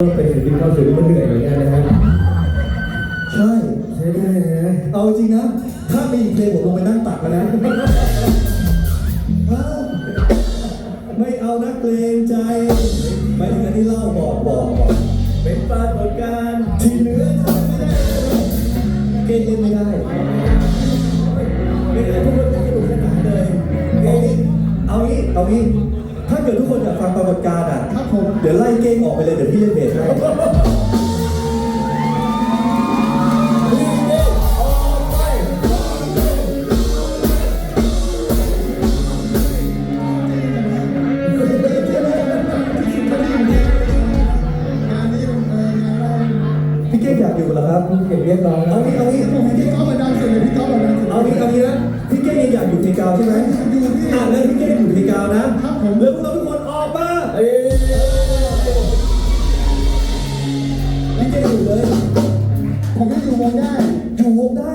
ไปถึงดินควาสูงมันเหนื่อยเหมือนกันนะฮะใช่ใช้ได้นะเอาจริงนะ ถ้ามีเพลงผมลงไปนั่งตักแล้วนะฮะไม่เอานะเกรงใจไม่ถึงอันนี้เล่าบอกบอกบอกเป็นปรากฏการณ์ที่เหนือทำไม่ได้เกณฑ์เล่นไม่ได้ไม่ได้ทุกคนจะสนุกสนานเลยเอางี้เอางี้เอางี้ ถ้าเกิดทุกคนอยากฟังปรากฏการณ์อะ ครับผม เดี๋ยวไล่เก้งออกไปเลยเดี๋ยวพี่เล่นเพจให้ อยากอยู่เพกาวใช่ไหมอยู่พี่อ่าแล้วพี่เก้งอยู่เพกาวนะครับผมแล้วพวกเราทุกคนออกมาเอ้ยพี่เก้งอยู่เลย ผมไม่อยู่วงได้ อยู่วงได้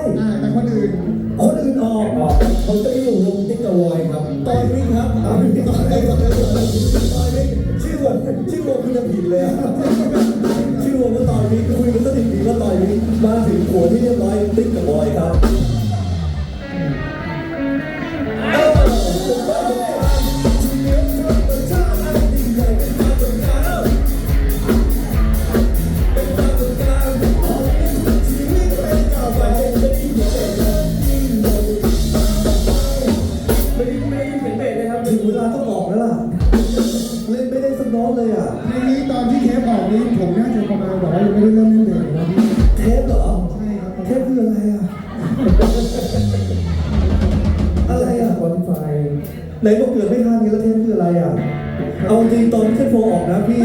เลยอะเพลงนี้ตอนที่เทปออกนี้ผมน่าจะประมาณบอกว่ายังไม่ได้เริ่มเล่นเลยนะพี่เทปเหรอใช่ครับเทปคืออะไรอะ อะไรอะสปอติฟายไหนบอกเกิดไม่ทันไงแล้วเทปคืออะไรอะ เอาจริงตอนเทปโฟออกนะพี่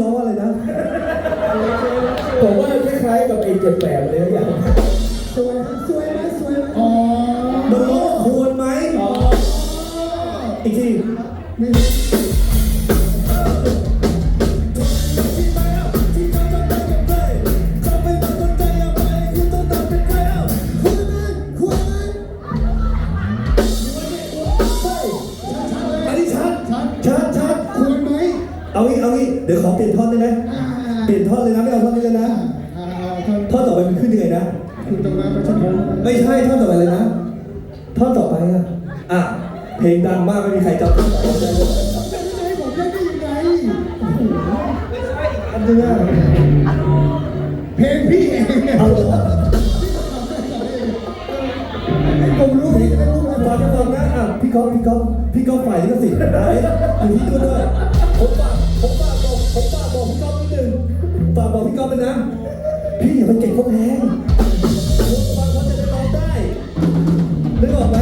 ร้องอะไรนะผมว่าคล้ายๆกับไอ้เจ็ดแปดเลยอย่างสวยสวย เอางี้เอางี้เดี๋ยวขอเปลี่ยนท่อนได้ไหมอ่าเปลี่ยนท่อนเลยนะไม่เอาท่อนนี้เลยนะอ่าอ่าท่านท่อนต่อไปมันขึ้นยังไงนะคุณตรงนั้นประชันผมไม่ใช่ท่อนต่อไปเลยนะท่อนต่อไปอะอะเพลงดังมากไม่มีใครจำท่อนต่อไปได้เลยจะไม่ให้ผมเล่นได้ยังไงโอ้โหอันนึงอะเพลงพี่เองเนี่ยเอาเหรอผมรู้พี่ไม่รู้ฟังนะฟังนะอะพี่ก๊อฟพี่ก๊อฟพี่ก๊อฟฝ่ายลิขสิทธิ์ไหนอยู่ที่ด้วยด้วย กบอกพี่อฟเลยนะ พี่อย่าไปเก่งเขาแพงฟังเขาจะได้ร้องได้นึกออกไหม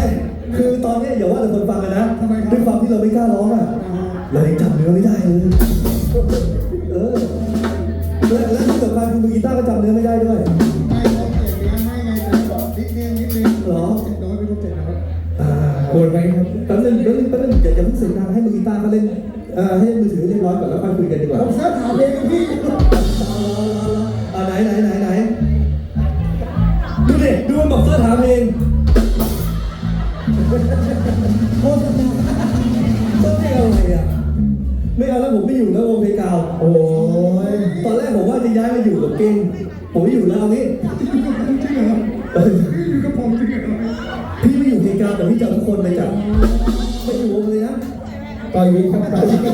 คือตอนเนี้ยอย่าว่าแต่คนฟังกันนะด้วยความที่เราไม่กล้าร้องอะ เรายังจำเนื้อไม่ได้เลย เออ และและที่สำคัญคือมือกีตาร์ก็จำเนื้อไม่ได้ด้วย ไม่เขาเก่งนะไม่ไงแต่บอกนิดนึงนิดนึงเหรอ เจ็ดน้อยไม่รู้เจ็ดน้อยอ่าควรไหมครับแป๊บนึงแป๊บนึงแป๊บนึงอย่าอย่าเพิ่งเสียงดังให้มือกีตาร์เขาเล่นเอ่อให้มือถือเรียบร้อยก่อนแล้วค่อยคุยกันดีกว่า ผมเสิร์ชหาเพลงพี่ ไม่เอาแล้วผมไม่อยู่แล้ววงเพลงกาวโอ้ยตอนแรกผมว่าจะย้ายมาอยู่กับเก่งผมไม่อยู่แล้วเอางี้จริงเหรอเออพี่อยู่กับผมจริงเหรอพี่ไม่อยู่เพลงกาวแต่พี่จะเอาทุกคนไปจับไม่อยู่วงเลยนะต่อยวินครับต่อยวินใน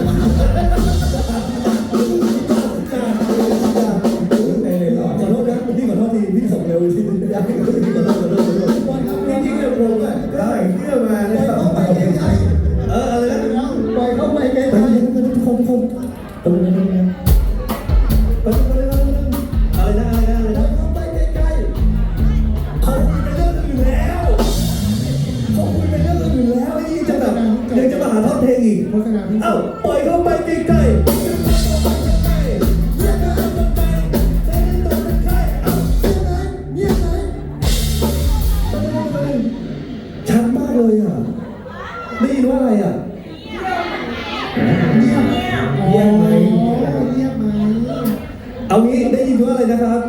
ฆษณาพี่เอ้าปล่อยเข้าไปใกล้ๆเงียบไหมชัดมากเลยเลยอะได้ยินว่าอะไรอะเงียบเงียบไหมเงียบไหมเอางี้ได้ยินว่าอะไรนะครับ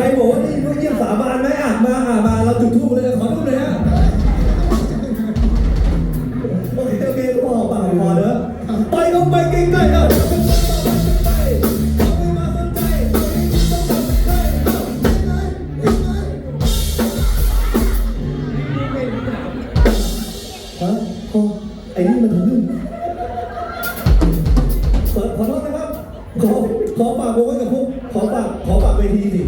รบอกว่าได้ยินว่าเยี่ยมสาบานไหมอะมาอะมาเราจุดทูบเลยขอทูบเลยฮะโอเคโอเคพอปากพอเนอะไปก็ไปใกล้ๆเอาไปเอาไปมาสนใจต้องทำใกล้เอาฮะโอ้ไอ้นี่มันถึงขอขอโทษนะครับ ขอขอฝากวงไว้กับพวกขอฝากขอฝากเวทีสิ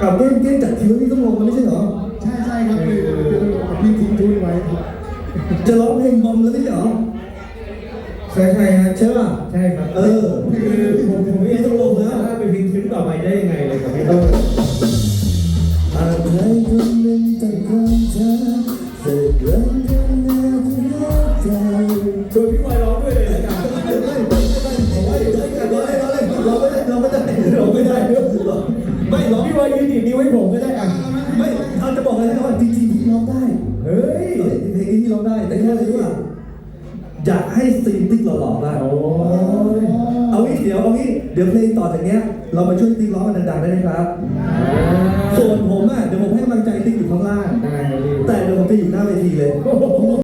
อ้าวเก้งเก้งจัดคิวนี่ต้องลงมันไม่ใช่เหรอ ใช่ใช่ครับคือพี่ทิ้งทุนไว้ครับจะร้องเพลงบอมแล้วไม่ใช่เหรอใช่ใช่ฮะใช่ป่ะใช่ครับ เออคือผมผมไม่ต้องลงแล้วถ้าไปพิงทิ้งต่อไปได้ยังไงเลยครับพี่ต้นอะ ยยืนดีดนิ้วให้ผมก็ได้อะไม่เอาจะบอกอะไรนะว่าจริงๆพี่ร้องได้ เฮ้ยเฮ้ยเพลงนี้พี่ร้องได้ แต่แค่อะไรรู้ป่ะอยากให้ซีนติ๊กหล่อๆบ้างโอ้ยเอางี้เดี๋ยวเอางี้เดี๋ยวเพลงต่อจากเนี้ย เรามาช่วยติ๊กร้องกันดังๆได้ไหมครับ ส่วนผมอะเดี๋ยวผมให้กำลังใจติ๊กอยู่ข้างล่างได้ครับพี่แต่เดี๋ยวผมจะอยู่หน้าเวทีเลย